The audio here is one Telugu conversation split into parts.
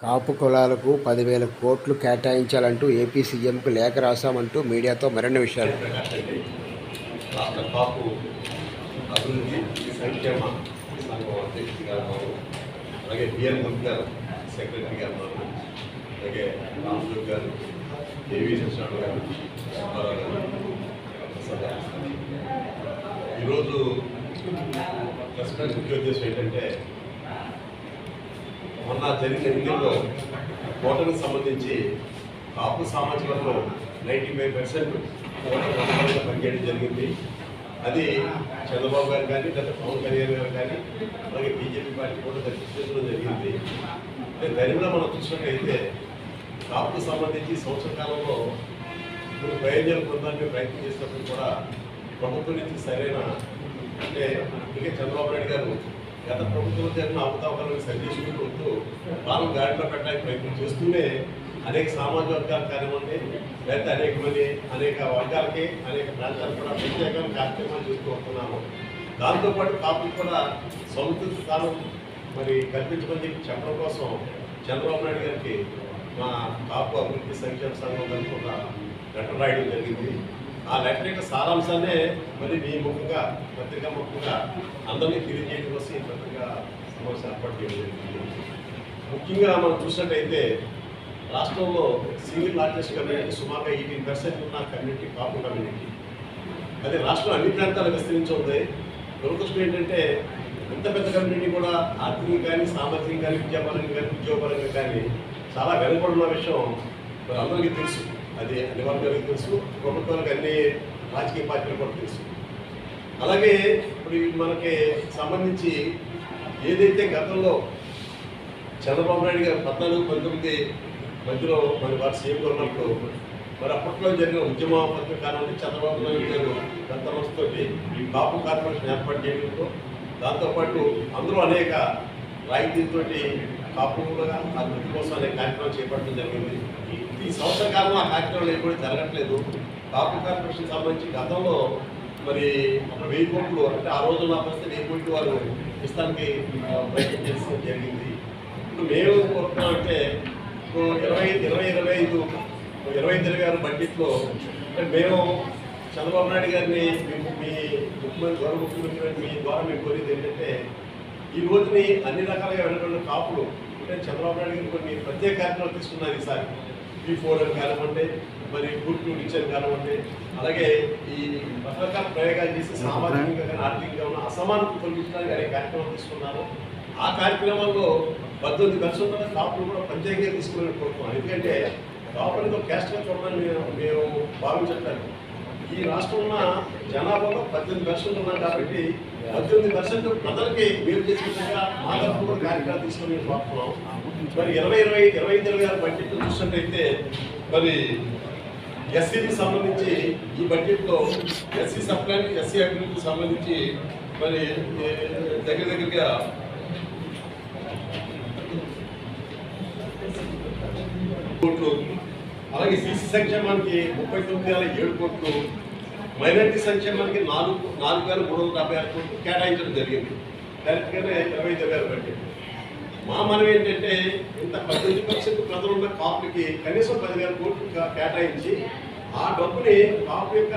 కాపు కులాలకు పదివేల కోట్లు కేటాయించాలంటూ ఏపీ సీఎంకు లేఖ రాశామంటూ మీడియాతో మరిన్ని విషయాలు. అలాగే బిఎన్ గారు సెక్రటరీ గారు అలాగే రామదేవ్ గారు గారు సుబ్బారావు గారు ఈరోజు ప్రెస్ ముఖ్య ఉద్దేశం ఏంటంటే జరిగిన ఎన్నికల్లో ఓటమికి సంబంధించి కాపు సామాజిక వర్గం నైంటీ ఫైవ్ పర్సెంట్ ఓటర్ పనిచేయడం జరిగింది. అది చంద్రబాబు గారు కానీ లేదా పవన్ కళ్యాణ్ గారు కానీ అలాగే బీజేపీ పార్టీ కూడా దర్శించడం జరిగింది. అంటే మనం చూసినట్టయితే కాపుకు సంబంధించి సంవత్సర కాలంలో ఇప్పుడు ప్రయోజనం పొందడానికి ప్రయత్నం చేసినప్పుడు కూడా ప్రభుత్వం నుంచి సరైన అంటే ఇప్పటికే చంద్రబాబు నాయుడు గారు గత ప్రభుత్వం జరిగిన అవతావకాలను సరిచేసుకుంటూ వస్తూ పాలన గాడిలో పెట్టడానికి ప్రయత్నం చేస్తూనే అనేక సామాజిక వర్గాలు కానివ్వండి లేకపోతే అనేక మంది అనేక వర్గాలకి అనేక ప్రాంతాలకు కూడా ప్రత్యేకమైన కార్యక్రమాలు చేస్తూ వస్తున్నాము. దాంతోపాటు కాపులు కూడా సముద్ర స్థానం మరి కల్పించమని చెప్పి చెప్పడం కోసం చంద్రబాబు నాయుడు గారికి మా కాపు అభివృద్ధి సంక్షేమ సంఘం తరఫున లెటర్ రాయడం జరిగింది. ఆ లెటర్ యొక్క సారాంశాన్నే మరి మీ ముఖంగా పత్రికా ముఖంగా అందరినీ తెలియజేయడం కోసం ఈ పత్రికా సమావేశం ఏర్పాటు చేయడం ముఖ్యంగా మనం చూసినట్టయితే రాష్ట్రంలో సింగిల్ లార్జెస్ట్ కమ్యూనిటీ సుమారుగా ఎయిటీన్ పర్సెంట్ ఉన్న కమ్యూనిటీ కాపు కమ్యూనిటీ. అది రాష్ట్రం అన్ని ప్రాంతాలు విస్తరించి ఉంది దురదృష్టం ఏంటంటే ఇంత పెద్ద కమ్యూనిటీ కూడా ఆర్థికంగా కానీ సామాజికంగా కానీ విద్యాపరంగా కానీ ఉద్యోగపరంగా కానీ చాలా వెనుకబడిన విషయం మరి అందరికీ తెలుసు. అది అన్ని వర్గాలకు తెలుసు. ప్రభుత్వాలకు అన్ని రాజకీయ పార్టీలు కూడా తెలుసు. అలాగే ఇప్పుడు మనకి సంబంధించి ఏదైతే గతంలో చంద్రబాబు నాయుడు గారు పద్నాలుగు పంతొమ్మిది మధ్యలో మరి వారు సీఎం ఉన్నప్పుడు మరి అప్పట్లో జరిగిన ఉద్యమ పత్రిక కారణంగా చంద్రబాబు నాయుడు గారు గత మనసుతోటి ఈ కాపు కార్పొరేషన్ ఏర్పాటు చేయడంతో దాంతోపాటు అందరూ అనేక రాయితీలతోటి కాపులుగా అభివృద్ధి కోసం అనేక కార్యక్రమాలు చేపట్టడం జరిగింది. ఈ సంవత్సర కాలం ఆ కార్యక్రమాలు ఏం కూడా జరగట్లేదు. కాపు కార్పొరేషన్ సంబంధించి గతంలో మరి ఒక వెయ్యి కోట్లు అంటే ఆ రోజు నా పరిస్థితి వెయ్యి కోట్లు వారు ఇస్తానికి ప్రయత్నం చేసి జరిగింది. ఇప్పుడు మేము కోరుతున్నామంటే ఇరవై ఇరవై ఇరవై ఐదు ఇరవై ఐదు ఇరవై ఆరు బడ్జెట్లో అంటే మేము చంద్రబాబు నాయుడు గారిని మీ- మీ ముఖ్యమంత్రి గౌరవ ముఖ్యమంత్రి మీ ద్వారా మేము కోరేది ఏంటంటే ఈ రోజుని అన్ని రకాలుగా వెళ్ళడం కాపులు అంటే చంద్రబాబు నాయుడు గారు కొన్ని ప్రత్యేక కార్యక్రమాలు తీసుకున్నారు ఈసారి. పీ ఫోర్ అని కానివ్వండి మరి గుడ్ టు రిచ్ అని కానివ్వండి అలాగే ఈ రకరకాల ప్రయోగాలు చేసి సామాజికంగా కానీ ఆర్థికంగా ఉన్న అసమానత తొలగించడానికి అనేక కార్యక్రమాలు తీసుకున్నారు ఆ కార్యక్రమాల్లో పద్దెనిమిది పర్సెంట్ కాపులు కూడా ప్రత్యేకంగా తీసుకుని కోరుతున్నాం. ఎందుకంటే కాపులతో క్యాస్ట్గా చూడడానికి మేము భావించట్లేదు. ఈ రాష్ట్రంలో జనాభాలో పద్దెనిమిది పర్సెంట్ ఉన్నారు కాబట్టి పద్దెనిమిది పర్సెంట్ ప్రజలకి మేలు చేసే విధంగా మా తరఫున కార్యక్రమాలు తీసుకొని మేము కోరుతున్నాం మరి ఇరవై ఇరవై ఇరవై ఐదు ఇరవై ఆరు బడ్జెట్ చూసినట్టయితే మరి ఎస్సీకి సంబంధించి ఈ బడ్జెట్లో ఎస్సీ సప్లై ఎస్సీ అభివృద్ధికి సంబంధించి మరి దగ్గర దగ్గరగా కోట్లు అలాగే సీసీ సంక్షేమానికి ముప్పై తొమ్మిది వేల ఏడు కోట్లు మైనారిటీ సంక్షేమానికి నాలుగు నాలుగు వేల మూడు వందల డెబ్బై ఆరు కోట్లు కేటాయించడం జరిగింది. డైరెక్ట్గానే ఇరవై ఐదు వేలు పెట్టింది మా మనం ఏంటంటే ఇంత పద్దెనిమిది పర్సెంట్ ప్రజలు ఉన్న కాపులకి కనీసం పదివేల కోట్లు కేటాయించి ఆ డబ్బుని కాపు యొక్క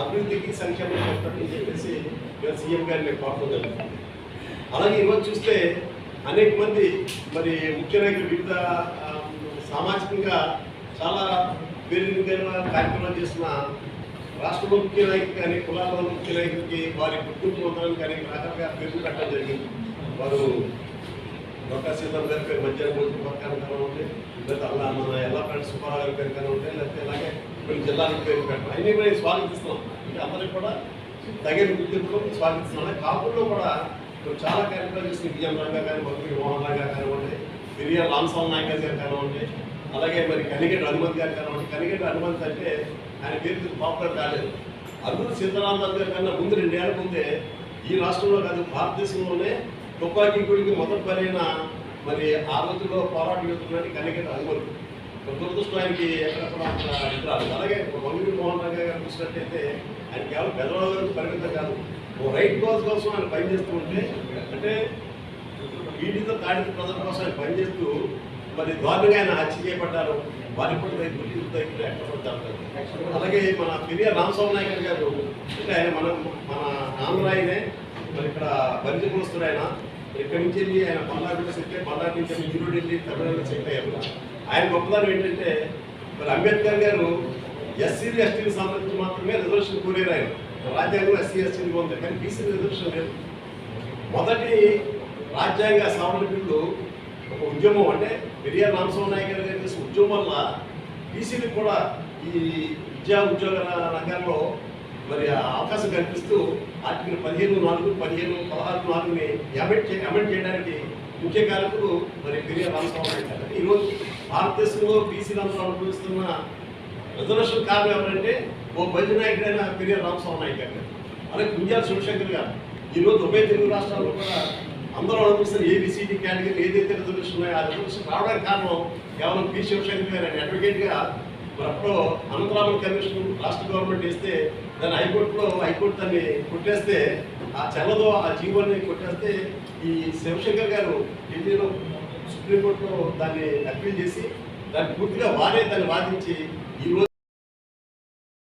అభివృద్ధికి సంక్షేమం పెట్టండి చెప్పేసి మేము సీఎం గారిని కోరడం జరుగుతుంది అలాగే ఈరోజు చూస్తే అనేక మంది మరి ముఖ్య నాయకులు వివిధ సామాజికంగా చాలా పేరు కార్యక్రమాలు చేసిన రాష్ట్ర ముఖ్య నాయకులు కానీ కులాల ముఖ్య నాయకులకి వారి గుర్తింపు పొందడానికి కానీ రకాలుగా పేర్లు పెట్టడం జరిగింది. వారు డొక్కా సీతం గారి పేరు మధ్యాహ్నం భోజనం పక్కన కానివ్వండి లేదా అలా మన ఎలా ఫ్రెండ్స్ సుబ్బారావు గారి పేరు కానివ్వండి లేకపోతే ఇలాగే కొన్ని జిల్లాలకు పేరు పెట్టడం. అన్నీ కూడా స్వాగతిస్తున్నాం. అంటే అందరికి కూడా తగిన గుర్తింపులో స్వాగతిస్తున్నాం. కాపుల్లో కూడా ఇప్పుడు చాలా కార్యక్రమాలు చేసిన బిఎం రంగా కానీ మంత్రి మోహన్ రావు కానివ్వండి పెరియ రామస్వామి నాయక్ గారు కానివ్వండి అలాగే మరి కనిగేటి హనుమంత్ గారు కానివ్వండి కనిగేటి హనుమంత్ అంటే ఆయన పేరు పాపులర్ కాలేదు. అల్లూరు సీతారామరాజు గారి కన్నా ముందు రెండేళ్ళ ముందే ఈ రాష్ట్రంలో కాదు భారతదేశంలోనే తుపాకీ గుడికి మొదటి పరైన మరి ఆ రోజుల్లో పోరాటం చేస్తున్నట్టు కనికెట్ హనుమంత్ దురదృష్టం ఆయనకి ఎక్కడెక్కడ అలాగే వంగవీటి మోహన్ రావు గారు చూసినట్టయితే ఆయన కేవలం పెద్దవాళ్ళ పరిమితం కాదు. ఓ రైట్ కాజ్ కోసం ఆయన పనిచేస్తూ ఉంటే అంటే వీటితో తాడిత ప్రజల కోసం ఆయన పనిచేస్తూ మరి దారుణంగా ఆయన హత్య చేయబడ్డారు. వారికి వైపు దగ్గర అలాగే మన పెరియ రామస్వామి నాయకర్ గారు అంటే ఆయన మన మన ఆంధ్ర ఆయనే మరి ఇక్కడ బలిజ కులస్తుడు ఆయన ఇక్కడి నుంచి వెళ్ళి ఆయన పల్నాడు చెప్తే అయ్యి పల్నాడు నుంచి వెళ్ళి ఈరోడు వెళ్ళి తమిళనాడు సెట్ అయ్యారు. ఆయన గొప్పదనం ఏంటంటే మరి అంబేద్కర్ గారు ఎస్సీ ఎస్టీకి సంబంధించి మాత్రమే రిజర్వేషన్ కోరారు ఆయన. రాజ్యాంగం ఎస్సీ ఎస్టీకి ఉంది కానీ బీసీ రిజర్వేషన్ లేదు. మొదటి రాజ్యాంగ సవరణ బిల్లు ఒక ఉద్యమం అంటే పెరియార్ రామస్వామి నాయక్ గారు ఉద్యమం వల్ల బీసీలు కూడా ఈ విద్యా ఉద్యోగ రంగంలో మరి ఆ అవకాశం కల్పిస్తూ ఆర్టికల్ పదిహేను నాలుగు పదిహేను పదహారు నాలుగుని అమెండ్ చే అమెండ్ చేయడానికి ముఖ్య కారకులు మరి పెరియార్ రామస్వామి నాయక్ గారు. ఈరోజు భారతదేశంలో బీసీలందరూ అనుభవిస్తున్న రిజర్వేషన్ కారణం ఎవరంటే ఓ బలి నాయకుడైన పెరియార్ రామస్వామి నాయక్ గారు. అలాగే గుంజాల శివశంకర్ గారు. ఈరోజు ఉభయ తెలుగు రాష్ట్రాల్లో కూడా అందరూ అనుభవిస్తున్న ఏబిసిడి కేటగిరీ ఏదైతే రిజర్వేషన్ ఉన్నాయో ఆ రిజర్వేషన్ రావడానికి కారణం కేవలం పి శివశంకర్ గారు ఆయన అడ్వకేట్గా మరి అప్పుడు అనంతరామన్ కమిషన్ రాష్ట్ర గవర్నమెంట్ ఇస్తే దాన్ని హైకోర్టులో హైకోర్టు దాన్ని కొట్టేస్తే ఆ చెల్లదో ఆ జీవోని కొట్టేస్తే ఈ శివశంకర్ గారు ఢిల్లీలో సుప్రీంకోర్టులో దాన్ని అప్పీల్ చేసి దాన్ని పూర్తిగా వారే దాన్ని వాదించి ఈ రోజు